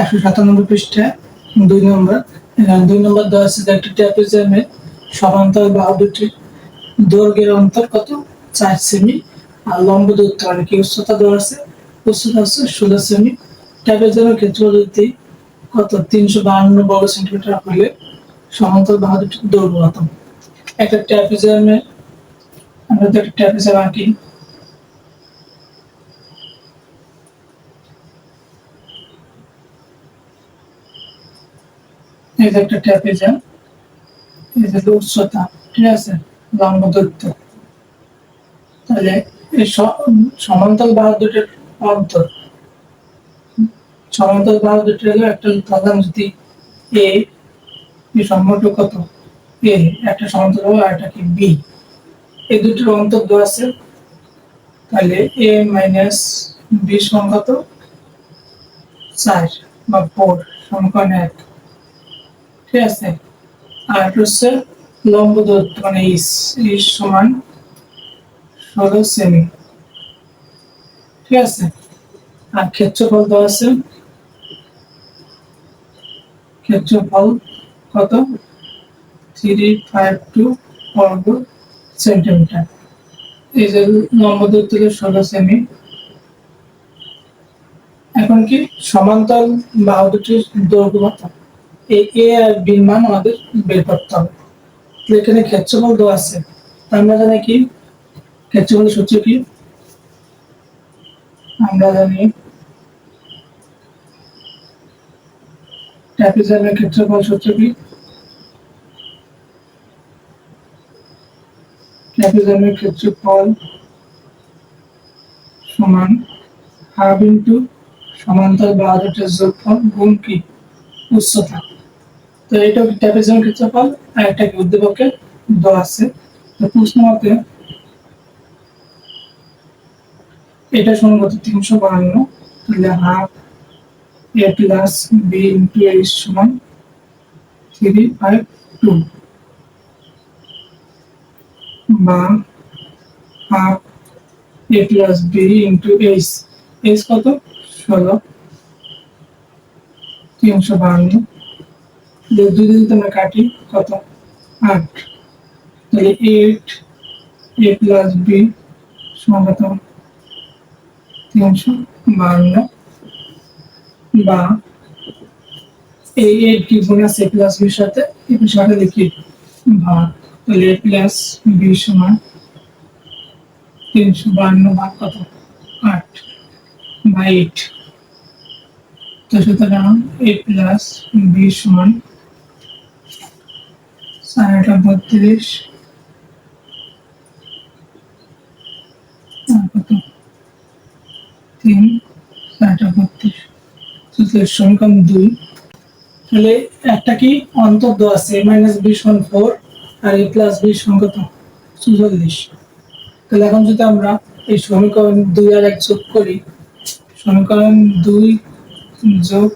একশো সাতানব্বই পৃষ্ঠা, দুই নম্বর। দুই নম্বর দেওয়া আছে একটা ট্যাপিজমের সমান্তর বাহু দুটি দৈর্ঘ্যের অন্তর কত? চার সেমি। আর লম্ব দূরত্ব মানে কি উচ্চতা দেওয়া আছে। উচ্চতা হচ্ছে ষোলো সেমি। ট্যাপিজমের ক্ষেত্রে যদি কত? তিনশো বাহান্ন বর্গ সেন্টিমিটার হলে সমান্তর বাহু দুটির দৈর্ঘ্য কত একটা ট্যাপিজমের আমরা যদি একটা ট্যাপিজম আঁকি এই যে একটা ট্যাপেজা এই যে উচ্চতা, ঠিক আছে? লম্ব দূরত্ব তাহলে এই স- সমান্তর বাহু দুটোর অন্তর। সমান্তর বাহু দুটো একটা ধরলাম যদি এ সম্পর্ক কত? এ একটা সমান্তর বাহু আর একটা কি? বি এই দুটোর অন্তর দেওয়া আছে। তাহলে এ মাইনাস বি সমান কত? চার বা ফোর সমকোণ এক। ঠিক আছে? আর হচ্ছে লম্ব দূরত্ব মানে ইস সমান ষোলো সেমি। ঠিক আছে? আর ক্ষেত্রফল দেওয়া আছে। ক্ষেত্রফল কত? থ্রি ফাইভ টু বর্গ সেন্টিমিটার। এই যে লম্ব দূরত্ব ষোলো সেমি। এখন কি? সমান্তর বাহু দুটির দৈর্ঘ্য কত এই আমাদের বের করতে হবে। এখানে ক্ষেত্রফল দেওয়া আছে। আমরা জানি কি? কি? আমরা জানি ক্ষেত্রফল কি? ক্ষেত্রফল সমান হাফ ইন্টু সমান্তর বাহুটার যোগফল গুণ কি? উচ্চতা। তো এটা ট্যাপিজমের ক্ষেত্রফল আর একটা উদ্দীপকের দেওয়া আছে। তো প্রশ্ন মতে এটা সমান কত তিনশো বাহান্ন। তাহলে half A plus B into A সমান থ্রি ফাইভ টু বা half A plus B into H H কত? ষোলো। তিনশো বাহান্ন। দুই দিন তোমরা কাটি, কত? আট। তাহলে এইট এ প্লাস বি সমান কত? তিনশো বাহান্ন বা এই এইট কি গুণ আছে প্লাস বির সাথে? এই সাথে লিখি বা তাহলে এ প্লাস বি সমান তিনশো বাহান্ন ভাগ কত? আট বা এইট তো সুতরাং এ প্লাস বি সমান সাড়েটা বত্রিশ। কত? তিন সাড়েটা বত্রিশ। সুতরাং সমীকরণ দুই। তাহলে একটা কি অন্তর আছে? এ মাইনাস বি সমান ফোর, আর এ প্লাস বি সমান কত? চুচল্লিশ তাহলে এখন যদি আমরা এই সমীকরণ দুই আর এক যোগ করি, সমীকরণ দুই যোগ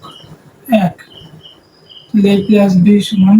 এক, তাহলে এ প্লাস বি সমান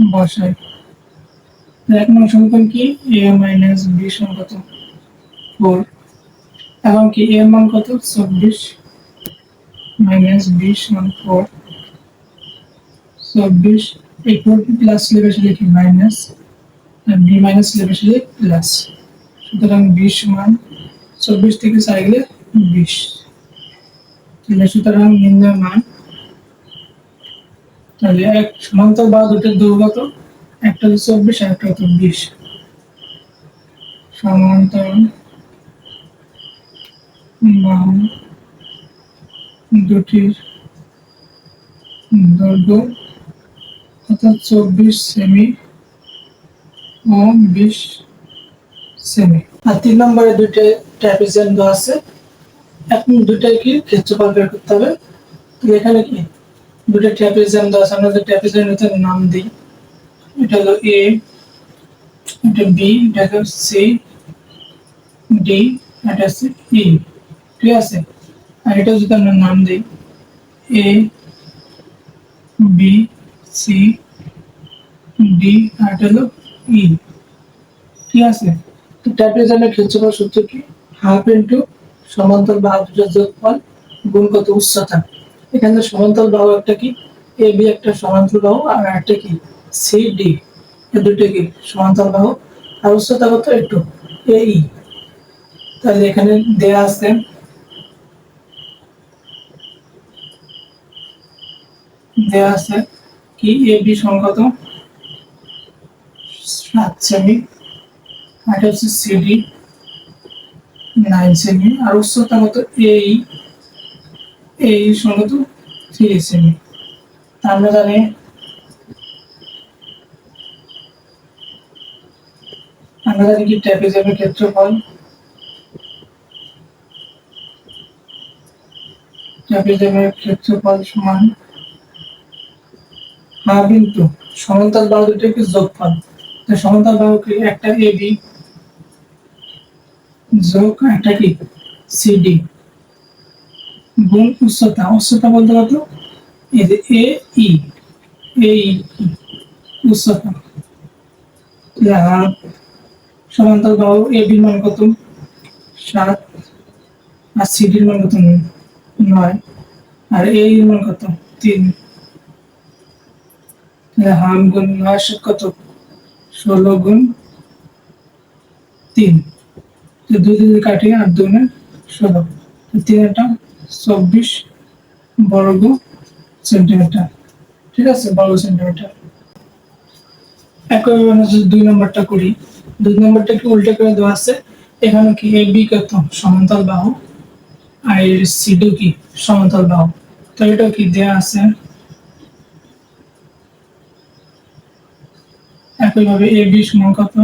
বসাই তো এক নং সমীকরণ কি? এ মাইনাস বি সমান কত? ফোর এখন কি এর মান কত? চব্বিশ। মাইনাস বি সমান ফোর চব্বিশ এই ফোর প্লাস লেবে লিখি মাইনাস আর বি মাইনাস লেবে প্লাস সুতরাং বিশ সমান চব্বিশ থেকে চার গেলে বিশ। তাহলে সুতরাং নির্ণয় মান তাহলে এক সমান্তর বা দুটোর দৈর্ঘ্য কত একটা হচ্ছে চব্বিশ একটা হতো বিশ। সমান্তর বাহু দুটির দৈর্ঘ্য কত চব্বিশ সেমি ও বিশ সেমি আর তিন নম্বরে দুইটা ট্র্যাপিজিয়াম দেওয়া আছে। এখন দুটাই কি ক্ষেত্রফল বের করতে হবে? এখানে কি? দুটো ট্র্যাপিজিয়াম দেওয়া আছে আমরা যে ট্র্যাপিজিয়াম নাম দিই। এটা হলো এ এটা বি এটা হলো সি ডি এটা হচ্ছে ই ঠিক আছে? আর এটা যদি আমরা নাম দিই এ বি সি ডি আর এটা হলো ই ঠিক আছে? তো ট্র্যাপিজমের ক্ষেত্রফল সূত্র কি? হাফ ইন্টু সমান্তর বাহু দুটোর যোগফল গুণ কত? উচ্চতা। এখানে সমান্তর বাহু একটা কি? এ বি একটা সমান্তর বাহু আর একটা কি? সি ডি এ দুটো কি? সমান্তর বাহু। আর উচ্চতা কত? একটু। এ ই তাহলে এখানে দেয়া আছে। দেয়া আছে কি? এ বি সংখ্যা তো সাত সেমি আর হচ্ছে সিডি নাইন সেমি আর উচ্চতা কত? এই এই সংখ্যা তো আমরা জানি আমরা জানি কি ট্র্যাপিজমের ক্ষেত্রফল? ট্র্যাপিজমের ক্ষেত্রফল সমান হাফ ইন্টু সমান্তর বাহু দুটোকে যোগফল। তো সমান্তর বাহু একটা এ যোগ একটা কি? সিডি গুণ উচ্চতা উচ্চতা বলতে কত? এই যে এ ই এ উচ্চতা। হাফ সমান্তর বাহু এ বির মান কত? সাত। আর সিডির মান কত? নয়। আর এ এর মান কত? তিন। হাফ গুণ নয় কত? ষোলো গুণ তিন। দুই দিন কাটি আর দুই ষোলো। তো তিন একটা চব্বিশ বর্গ সেন্টিমিটার ঠিক আছে? বর্গ সেন্টিমিটার একইভাবে আমরা যদি দুই নম্বরটা করি, দুই নম্বরটা কি উল্টে করে দেওয়া আছে? এখানে কি এ বি কত? সমান্তরাল বাহু। আর এর সিডি কি? সমান্তরাল বাহু। তো এটা কি দেয়া আছে? একইভাবে এ বি সমান কত?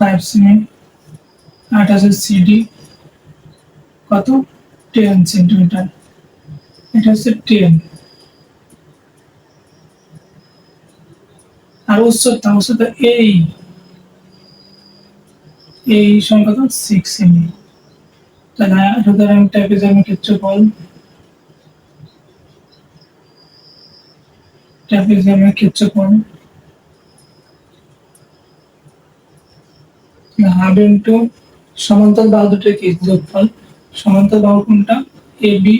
ফাইভ সেমি আট আছে সিডি কত? টেন সেন্টিমিটার এটা হচ্ছে টেন আর উচ্চতা উচ্চতা এই এই সংখ্যা তো সিক্স সেমি তাহলে সুতরাং ট্যাপিজমের ক্ষেত্রফল ট্যাপিজমের ক্ষেত্রফল হাফ ইন্টু সমান্তর বাহু দুটো কি যোগফল সমান্তর কোনটা? এ বি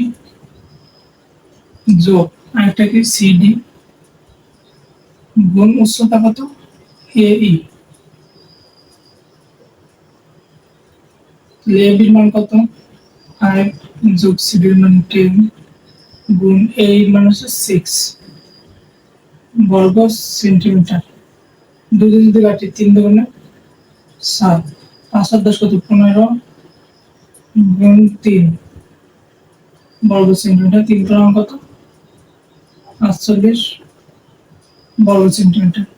যোগ। আরেকটা কি সিডি গুণ উচ্চতা কত? এ ই এ মান কত? ফাইভ যোগ সিডির মান টেন গুণ এ এর মান হচ্ছে সিক্স বর্গ সেন্টিমিটার। দিন যদি কাটি, তিন দুগুণে সাত। পাঁচ সাত দশ কত? পনেরো। গুণ তিন। বর্গ সেন্টিমিটার তিন পরিমাণ কত? আটচল্লিশ। বর্গ সেন্টিমিটার।